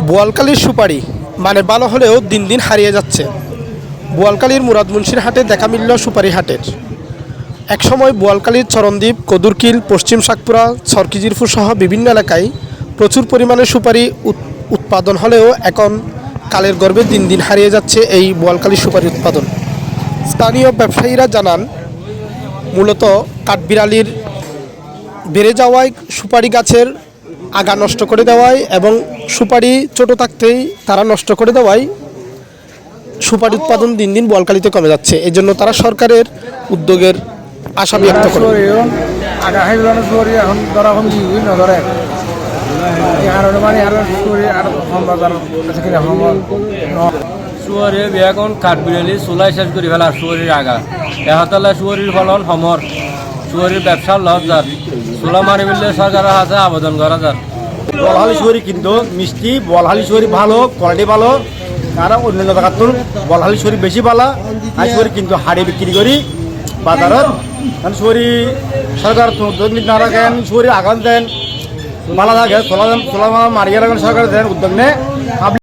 বোয়ালকালীর সুপারি মানে ভালো হলেও দিন দিন হারিয়ে যাচ্ছে। বোয়ালকালির মুরাদ মুন্সির হাটে দেখা মিলল সুপারি হাটের। একসময় বোয়ালকালির চরণদ্বীপ, কদুরকিল, পশ্চিম শাকপুরা সরকিজিরপুর সহ বিভিন্ন এলাকায় প্রচুর পরিমাণে সুপারি উৎ- উৎপাদন হলেও এখন কালের গর্ভে দিন দিন হারিয়ে যাচ্ছে এই বোয়ালকালীর সুপারি উৎপাদন। স্থানীয় ব্যবসায়ীরা জানান, মূলত কাঠবিড়ালির বেড়ে যাওয়ায় সুপারি গাছের আগা নষ্ট করে দেওয়ায় এবং সুপারি ছোট থাকতেই তারা নষ্ট করে দেওয়ায় সুপারি উৎপাদন দিন দিন বলকালিতে কমে যাচ্ছে। এই জন্য তারা সরকারের উদ্যোগের আশা ব্যক্ত করে। আগা খাইবেলানো এখন মানে শুয়ারে বিয়াখন কাঠবিড়ালি চুলাই শেষ করে ফেলা শুয়ারির আগা। এহাতলা শুয়ারির ফলন সমর। শুয়ারির ব্যবসা লস যার চুলা মারি মিললে সরকারের হাতে আবেদন করা যার। বলহালি শুয়ারি কিন্তু মিষ্টি, বলহালি শুয়ারি ভালো কোয়ালিটি ভালো। কারণ অন্যান্য জায়গার বলহালি শুয়ারি বেশি ভালো। আর শুয়ারি কিন্তু হাড়ে বিক্রি করি বাজারত। শুয়ারি সরকার না রাখেন শুয়ারি আগান দেন, মালা থাকে চলা চলা মারিয়ে রাখেন সরকার দেন উদ্যোগ নেয়।